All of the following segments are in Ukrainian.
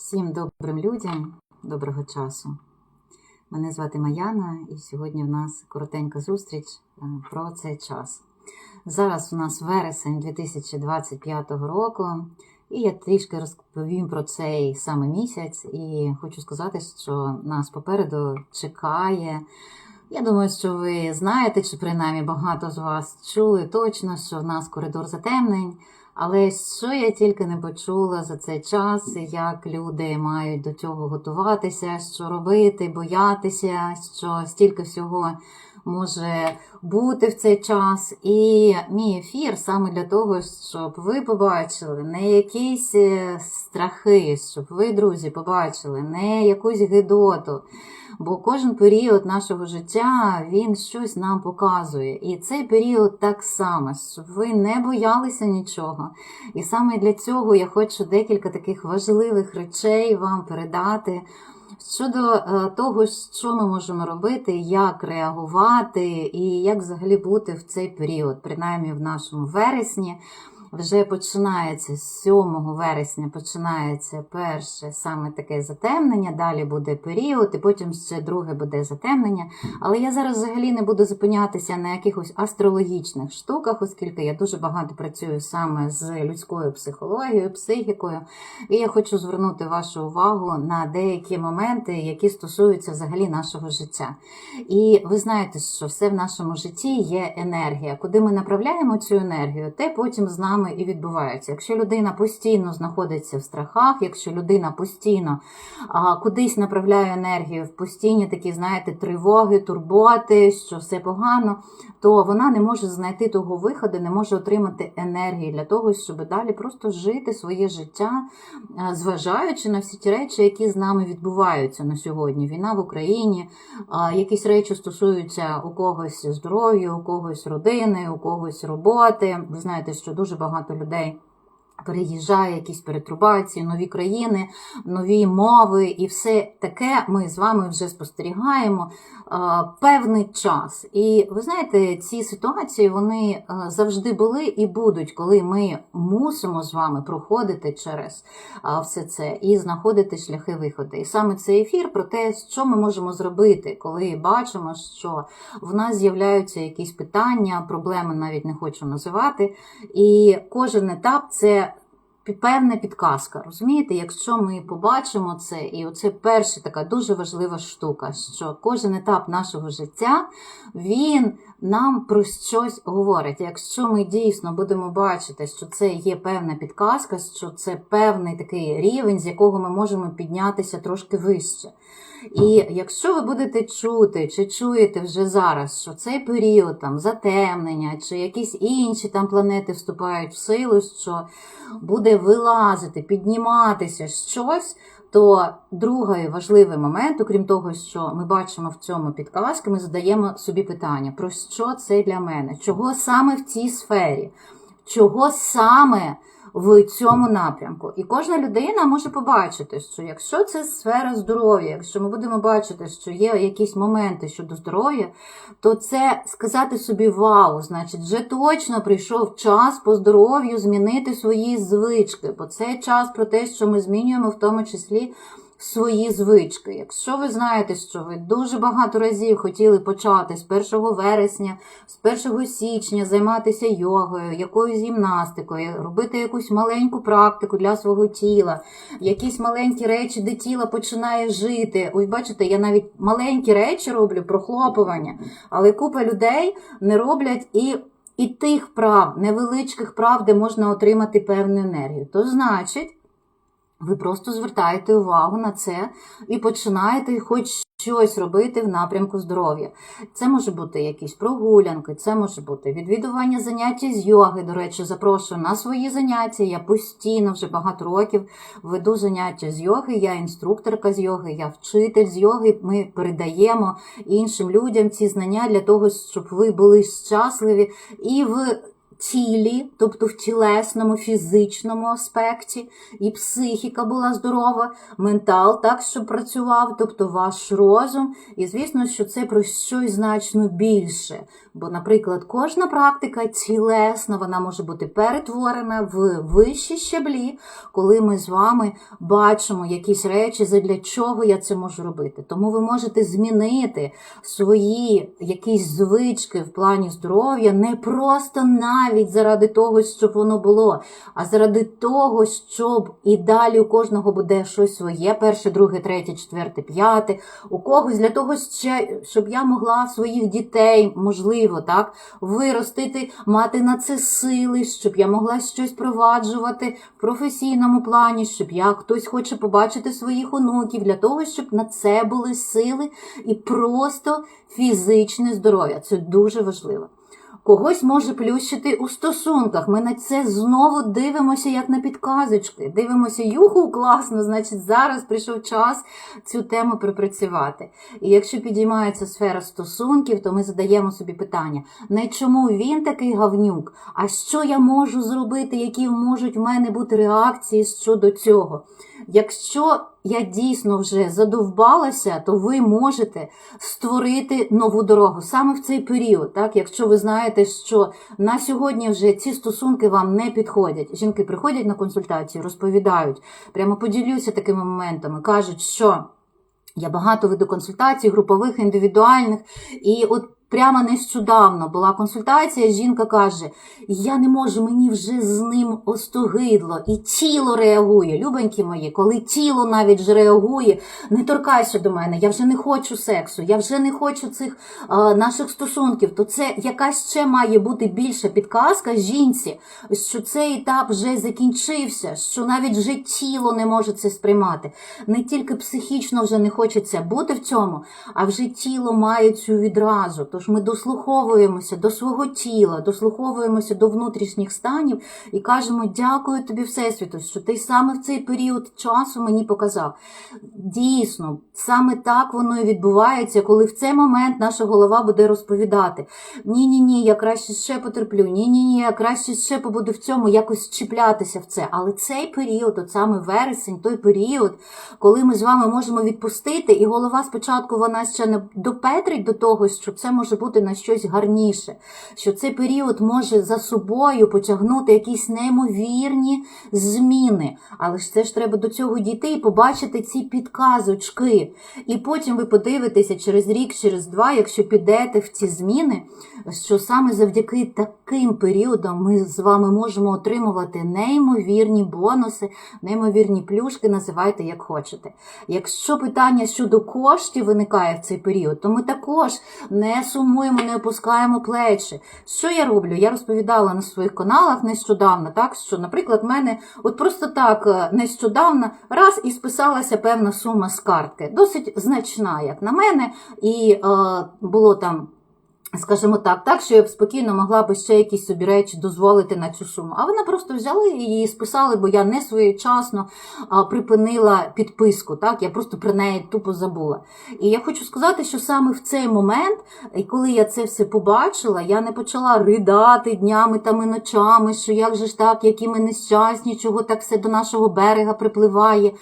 Всім добрим людям, доброго часу. Мене звати Маяна, і сьогодні в нас коротенька зустріч е, про цей час. Зараз у нас вересень 2025 року, і я трішки розповім про цей саме місяць. І хочу сказати, що нас попереду чекає. Я думаю, що ви знаєте, чи принаймні багато з вас чули точно, що в нас коридор затемнень. Але що я тільки не почула за цей час, як люди мають до цього готуватися, що робити, боятися, що стільки всього може бути в цей час. І мій ефір саме для того, щоб ви побачили не якісь е, страхи, щоб ви, друзі, побачили не якусь гидоту. Бо кожен період нашого життя він щось нам показує. І цей період так само, щоб ви не боялися нічого. І саме для цього я хочу декілька таких важливих речей вам передати. Щодо е, того, що ми можемо робити, як реагувати і як взагалі бути в цей період, принаймні в нашому вересні. Вже починається з 7 вересня, починається перше саме таке затемнення, далі буде період, і потім ще друге буде затемнення. Але я зараз взагалі не буду зупинятися на якихось астрологічних штуках, оскільки я дуже багато працюю саме з людською психологією, психікою. І я хочу звернути вашу увагу на деякі моменти, які стосуються взагалі нашого життя. І ви знаєте, що все в нашому житті є енергія. Куди ми направляємо цю енергію, те потім з нами і відбувається. Якщо людина постійно знаходиться в страхах, якщо людина постійно а, кудись направляє енергію в постійні такі, знаєте, тривоги, турботи, що все погано, то вона не може знайти того виходу, не може отримати енергії для того, щоб далі просто жити своє життя, зважаючи на всі ті речі, які з нами відбуваються на сьогодні. Війна в Україні, якісь речі стосуються у когось здоров'я, у когось родини, у когось роботи. Ви знаєте, що дуже багато людей. Переїжджає якісь перетрубації, нові країни, нові мови, і все таке ми з вами вже спостерігаємо а, певний час. І ви знаєте, ці ситуації вони а, завжди були і будуть, коли ми мусимо з вами проходити через а, все це і знаходити шляхи виходу. І саме цей ефір про те, що ми можемо зробити, коли бачимо, що в нас з'являються якісь питання, проблеми навіть не хочу називати. І кожен етап це певна підказка. Розумієте, якщо ми побачимо це, і оце перша така дуже важлива штука, що кожен етап нашого життя він нам про щось говорить. Якщо ми дійсно будемо бачити, що це є певна підказка, що це певний такий рівень, з якого ми можемо піднятися трошки вище. І якщо ви будете чути, чи чуєте вже зараз, що цей період там затемнення, чи якісь інші там планети вступають в силу, що буде вилазити, підніматися щось, то другий важливий момент, окрім того, що ми бачимо в цьому підказки, ми задаємо собі питання: про що це для мене? Чого саме в цій сфері? Чого саме? В цьому напрямку. І кожна людина може побачити, що якщо це сфера здоров'я, якщо ми будемо бачити, що є якісь моменти щодо здоров'я, то це сказати собі вау, значить, вже точно прийшов час по здоров'ю змінити свої звички, бо це час про те, що ми змінюємо в тому числі свої звички. Якщо ви знаєте, що ви дуже багато разів хотіли почати з 1 вересня, з 1 січня займатися йогою, якоюсь гімнастикою, робити якусь маленьку практику для свого тіла, якісь маленькі речі, де тіло починає жити. Ось бачите, я навіть маленькі речі роблю, прохлопування, але купа людей не роблять і. І тих прав, невеличких прав, де можна отримати певну енергію. То значить, ви просто звертаєте увагу на це і починаєте хоч щось робити в напрямку здоров'я. Це може бути якісь прогулянки, це може бути відвідування заняття з йоги. До речі, запрошую на свої заняття. Я постійно вже багато років веду заняття з йоги. Я інструкторка з йоги, я вчитель з йоги. Ми передаємо іншим людям ці знання для того, щоб ви були щасливі і в тілі, тобто в тілесному, фізичному аспекті, і психіка була здорова, ментал так, що працював, тобто ваш розум. І звісно, що це про щось значно більше. Бо, наприклад, кожна практика тілесна, вона може бути перетворена в вищі щаблі, коли ми з вами бачимо якісь речі, задля чого я це можу робити. Тому ви можете змінити свої якісь звички в плані здоров'я не просто навіть заради того, щоб воно було, а заради того, щоб і далі у кожного буде щось своє, перше, друге, третє, четверте, п'яте, у когось для того, щоб я могла своїх дітей, можливо, так, виростити, мати на це сили, щоб я могла щось проваджувати в професійному плані, щоб я хтось хоче побачити своїх онуків, для того, щоб на це були сили і просто фізичне здоров'я. Це дуже важливо. Когось може плющити у стосунках. Ми на це знову дивимося, як на підказочки. Дивимося, юху, класно, значить, зараз прийшов час цю тему припрацювати. І якщо підіймається сфера стосунків, то ми задаємо собі питання: не чому він такий гавнюк, а що я можу зробити, які можуть в мене бути реакції щодо цього. Якщо я дійсно вже задовбалася, то ви можете створити нову дорогу саме в цей період. Так? Якщо ви знаєте, що на сьогодні вже ці стосунки вам не підходять. Жінки приходять на консультацію, розповідають, прямо поділюся такими моментами, кажуть, що я багато веду консультацій, групових, індивідуальних, і от. Прямо нещодавно була консультація, жінка каже: Я не можу, мені вже з ним остогидло, і тіло реагує. Любенькі мої, коли тіло навіть ж реагує, не торкайся до мене, я вже не хочу сексу, я вже не хочу цих а, наших стосунків. То це якась ще має бути більша підказка жінці, що цей етап вже закінчився, що навіть вже тіло не може це сприймати. Не тільки психічно вже не хочеться бути в цьому, а вже тіло має цю відразу. Тож ми дослуховуємося до свого тіла, дослуховуємося до внутрішніх станів і кажемо, дякую тобі, Всесвіту, що ти саме в цей період часу мені показав. Дійсно, саме так воно і відбувається, коли в цей момент наша голова буде розповідати: ні-ні, ні, я краще ще потерплю, ні-ні, ні, я краще ще побуду в цьому, якось чіплятися в це. Але цей період, от саме вересень, той період, коли ми з вами можемо відпустити, і голова спочатку вона ще не допетрить до того, що це може бути на щось гарніше, що цей період може за собою потягнути якісь неймовірні зміни. Але ж це ж треба до цього дійти і побачити ці підказочки. І потім ви подивитеся через рік, через два, якщо підете в ці зміни, що саме завдяки таким періодам ми з вами можемо отримувати неймовірні бонуси, неймовірні плюшки, називайте як хочете. Якщо питання щодо коштів виникає в цей період, то ми також не сумуємо, не опускаємо плечі. Що я роблю? Я розповідала на своїх каналах нещодавно, так що, наприклад, в мене от просто так е, нещодавно раз і списалася певна сума з картки, досить значна, як на мене, і е, було там. Скажімо так, так, що я б спокійно могла б ще якісь собі речі дозволити на цю суму. А вона просто взяли і її списали, бо я не своєчасно припинила підписку. Так, я просто про неї тупо забула. І я хочу сказати, що саме в цей момент, коли я це все побачила, я не почала ридати днями там і ночами, що як же ж так, які ми нещасні, чого так все до нашого берега припливає.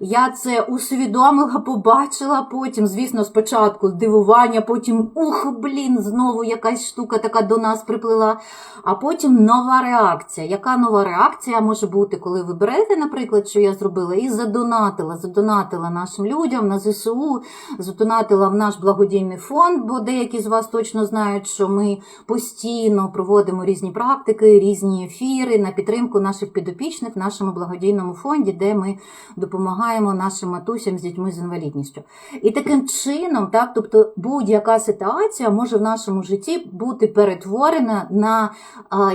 Я це усвідомила, побачила потім, звісно, спочатку здивування, потім ух, блін, знову якась штука така до нас приплила. А потім нова реакція. Яка нова реакція може бути, коли ви берете, наприклад, що я зробила, і задонатила, задонатила нашим людям на ЗСУ, задонатила в наш благодійний фонд, бо деякі з вас точно знають, що ми постійно проводимо різні практики, різні ефіри на підтримку наших підопічних в нашому благодійному фонді, де ми допомагаємо нашим матусям з дітьми з інвалідністю. І таким чином, так, тобто будь-яка ситуація може в нашому житті бути перетворена на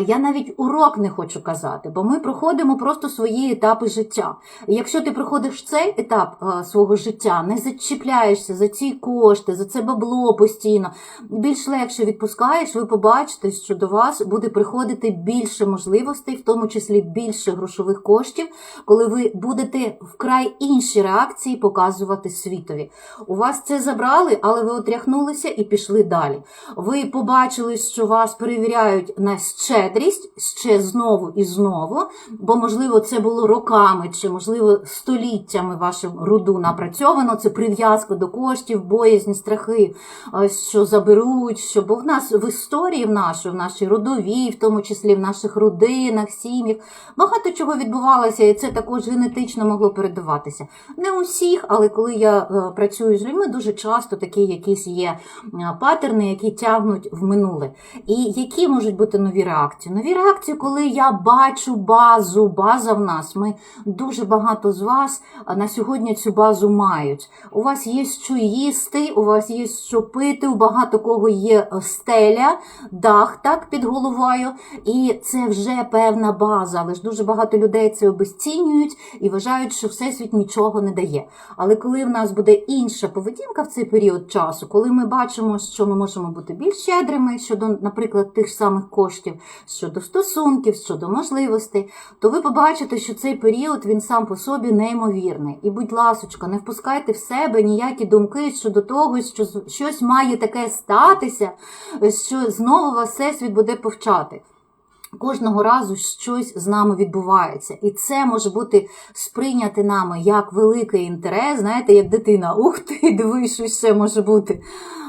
я навіть урок не хочу казати, бо ми проходимо просто свої етапи життя. Якщо ти проходиш цей етап свого життя, не зачіпляєшся за ці кошти, за це бабло постійно, більш легше відпускаєш, ви побачите, що до вас буде приходити більше можливостей, в тому числі більше грошових коштів, коли ви будете вкрай інші реакції показувати світові. У вас це забрали, але ви отряхнулися і пішли далі. Ви побачили, що вас перевіряють на щедрість ще знову і знову, бо, можливо, це було роками чи, можливо, століттями вашим руду напрацьовано. Це прив'язка до коштів, боязні, страхи, е, що заберуть, що бо в нас в історії в нашій, в нашій родовій, в тому числі в наших родинах, сім'ях, багато чого відбувалося, і це також генетично могло передаватися. Не у всіх, але коли я е, працюю з людьми, дуже часто такі якісь є е, патерни, які тягнуть в минуле. І які можуть бути нові реакції? Нові реакції, коли я бачу базу, база в нас. Ми дуже багато з вас на сьогодні цю базу мають. У вас є що їсти, у вас є що пити, у багато кого є стеля, дах так під головою, і це вже певна база. Але ж дуже багато людей це обесцінюють і вважають, що всесвіт нічого не дає. Але коли в нас буде інша поведінка в цей період часу, коли ми бачимо, що ми можемо бути більш щедрими щодо, наприклад, тих самих коштів, щодо стосунків, щодо можливостей, то ви побачите, що цей період він сам по собі неймовірний. І, будь ласочка, не впускайте в себе ніякі думки щодо того, що щось має таке статися, що знову вас всесвіт буде повчати. Кожного разу щось з нами відбувається, і це може бути сприйняти нами як великий інтерес, знаєте, як дитина, ух ти, дивись, що ще може бути.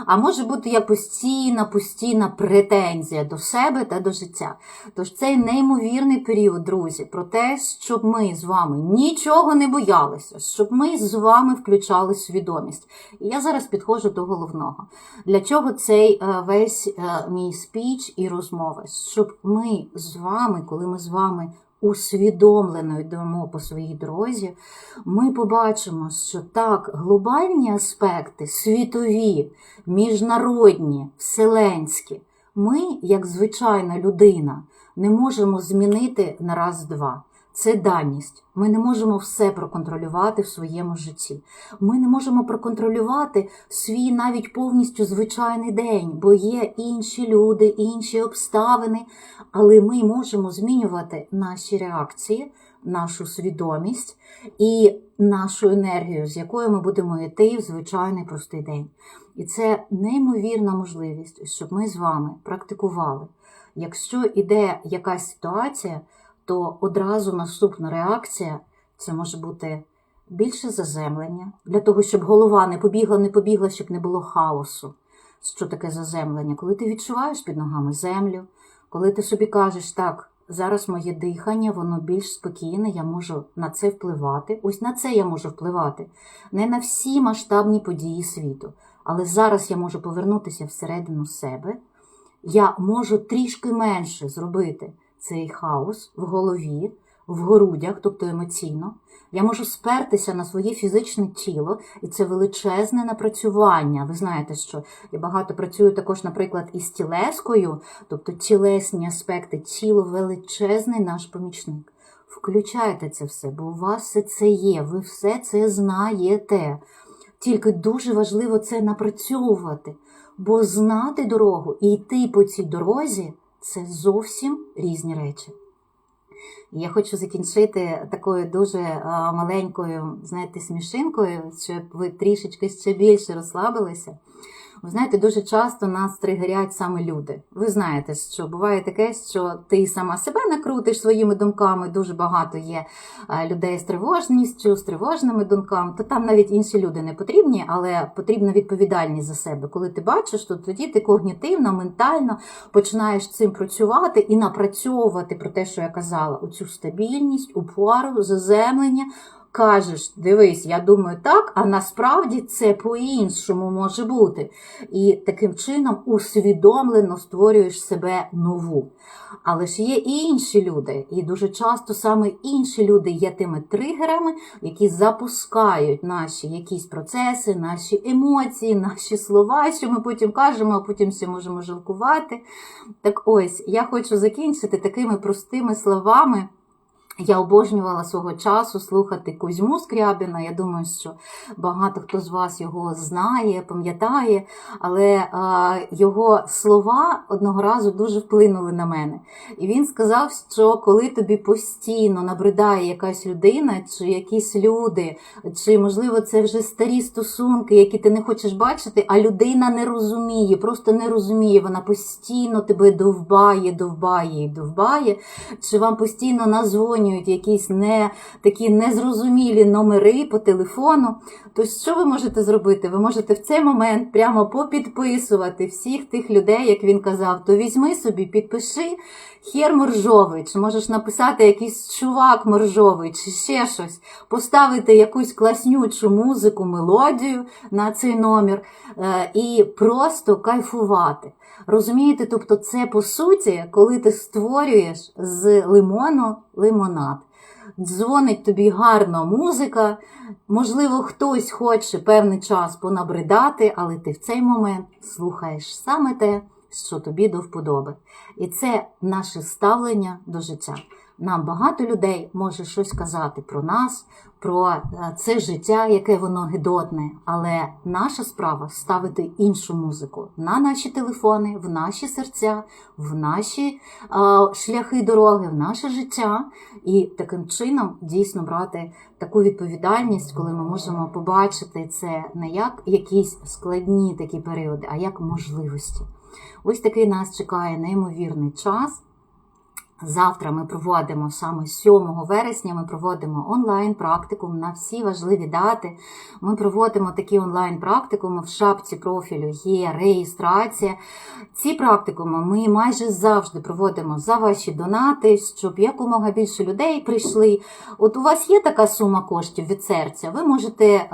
А може бути як постійна, постійна претензія до себе та до життя. Тож цей неймовірний період, друзі, про те, щоб ми з вами нічого не боялися, щоб ми з вами включали свідомість. І я зараз підходжу до головного. Для чого цей е, весь е, мій спіч і розмови? Щоб ми з вами, коли ми з вами усвідомлено йдемо по своїй дорозі, ми побачимо, що так, глобальні аспекти, світові, міжнародні, вселенські, ми, як звичайна людина, не можемо змінити на раз-два. Це даність. Ми не можемо все проконтролювати в своєму житті. Ми не можемо проконтролювати свій навіть повністю звичайний день, бо є інші люди, інші обставини, але ми можемо змінювати наші реакції, нашу свідомість і нашу енергію, з якою ми будемо йти в звичайний простий день. І це неймовірна можливість, щоб ми з вами практикували. Якщо йде якась ситуація, то одразу наступна реакція це може бути більше заземлення, для того, щоб голова не побігла, не побігла, щоб не було хаосу. Що таке заземлення? Коли ти відчуваєш під ногами землю, коли ти собі кажеш, так, зараз моє дихання, воно більш спокійне, я можу на це впливати. Ось на це я можу впливати. Не на всі масштабні події світу. Але зараз я можу повернутися всередину себе. Я можу трішки менше зробити цей хаос в голові, в грудях, тобто емоційно. Я можу спертися на своє фізичне тіло, і це величезне напрацювання. Ви знаєте, що я багато працюю також, наприклад, із тілескою, тобто тілесні аспекти, тіло величезний наш помічник. Включайте це все, бо у вас все це є, ви все це знаєте. Тільки дуже важливо це напрацьовувати, бо знати дорогу і йти по цій дорозі це зовсім різні речі. Я хочу закінчити такою дуже маленькою, знаєте, смішинкою, щоб ви трішечки ще більше розслабилися. Ви знаєте, дуже часто нас тригерять саме люди. Ви знаєте, що буває таке, що ти сама себе накрутиш своїми думками. Дуже багато є людей з тривожністю, з тривожними думками. То там навіть інші люди не потрібні, але потрібна відповідальність за себе. Коли ти бачиш, то тоді ти когнітивно, ментально починаєш цим працювати і напрацьовувати про те, що я казала, оцю стабільність, упору, заземлення. Кажеш, дивись, я думаю так, а насправді це по-іншому може бути. І таким чином усвідомлено створюєш себе нову. Але ж є і інші люди, і дуже часто саме інші люди є тими тригерами, які запускають наші якісь процеси, наші емоції, наші слова, що ми потім кажемо, а потім всі можемо жалкувати. Так ось, я хочу закінчити такими простими словами Я обожнювала свого часу слухати Кузьму Скрябіна. Я думаю, що багато хто з вас його знає, пам'ятає, але його слова одного разу дуже вплинули на мене. І він сказав, що коли тобі постійно набридає якась людина, чи якісь люди, чи можливо це вже старі стосунки, які ти не хочеш бачити, а людина не розуміє, просто не розуміє. Вона постійно тебе довбає, довбає довбає, чи вам постійно назвонюють якісь не такі незрозумілі номери по телефону. То що ви можете зробити? Ви можете в цей момент прямо попідписувати всіх тих людей, як він казав, то візьми собі, підпиши хер моржовий, чи можеш написати якийсь чувак моржовий, чи ще щось, поставити якусь класнючу музику, мелодію на цей номер е, і просто кайфувати. Розумієте, тобто це по суті, коли ти створюєш з лимону лимонад. Дзвонить тобі гарна музика, можливо, хтось хоче певний час понабридати, але ти в цей момент слухаєш саме те, що тобі до вподоби. І це наше ставлення до життя. Нам багато людей може щось казати про нас, про е, це життя, яке воно гидотне. Але наша справа ставити іншу музику на наші телефони, в наші серця, в наші е, шляхи дороги, в наше життя, і таким чином дійсно брати таку відповідальність, коли ми можемо побачити це не як якісь складні такі періоди, а як можливості. Ось такий нас чекає неймовірний час. Завтра ми проводимо саме 7 вересня. Ми проводимо онлайн практикум на всі важливі дати. Ми проводимо такі онлайн практикуми. В шапці профілю є реєстрація. Ці практикуми ми майже завжди проводимо за ваші донати, щоб якомога більше людей прийшли. От у вас є така сума коштів від серця, ви можете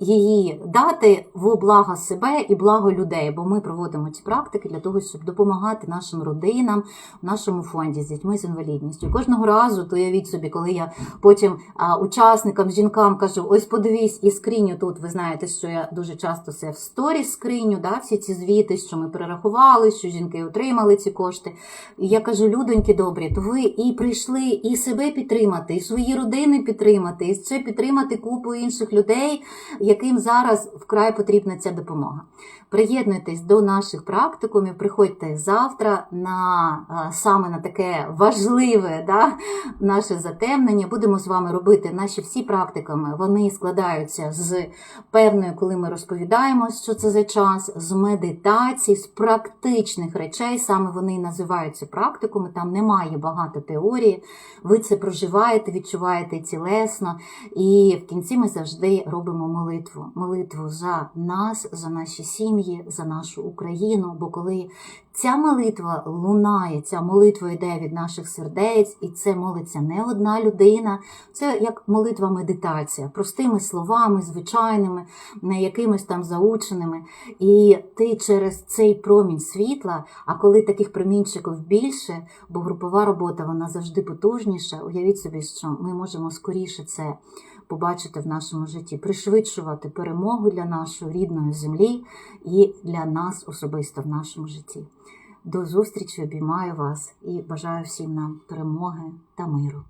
її дати в благо себе і благо людей, бо ми проводимо ці практики для того, щоб допомагати нашим родинам в нашому фонді з дітьми з інвалідністю. Кожного разу, то уявіть собі, коли я потім учасникам, жінкам кажу, ось подивись і скриню тут. Ви знаєте, що я дуже часто це в сторіс скриню, да, всі ці звіти, що ми перерахували, що жінки отримали ці кошти. І я кажу, людоньки добрі, то ви і прийшли і себе підтримати, і свої родини підтримати, і ще підтримати купу інших людей яким зараз вкрай потрібна ця допомога. Приєднуйтесь до наших практикумів, приходьте завтра на саме на таке важливе да, наше затемнення. Будемо з вами робити наші всі практикуми. Вони складаються з певною, коли ми розповідаємо, що це за час, з медитації, з практичних речей. Саме вони і називаються практикуми. Там немає багато теорії. Ви це проживаєте, відчуваєте цілесно. І в кінці ми завжди робимо молитву. Молитву за нас, за наші сім'ї за нашу Україну. Бо коли ця молитва лунає, ця молитва йде від наших сердець, і це молиться не одна людина, це як молитва медитація, простими словами, звичайними, не якимись там заученими. І ти через цей промінь світла, а коли таких промінчиків більше, бо групова робота вона завжди потужніша, уявіть собі, що ми можемо скоріше це побачити в нашому житті, пришвидшувати перемогу для нашої рідної землі і для нас особисто в нашому житті. До зустрічі обіймаю вас і бажаю всім нам перемоги та миру.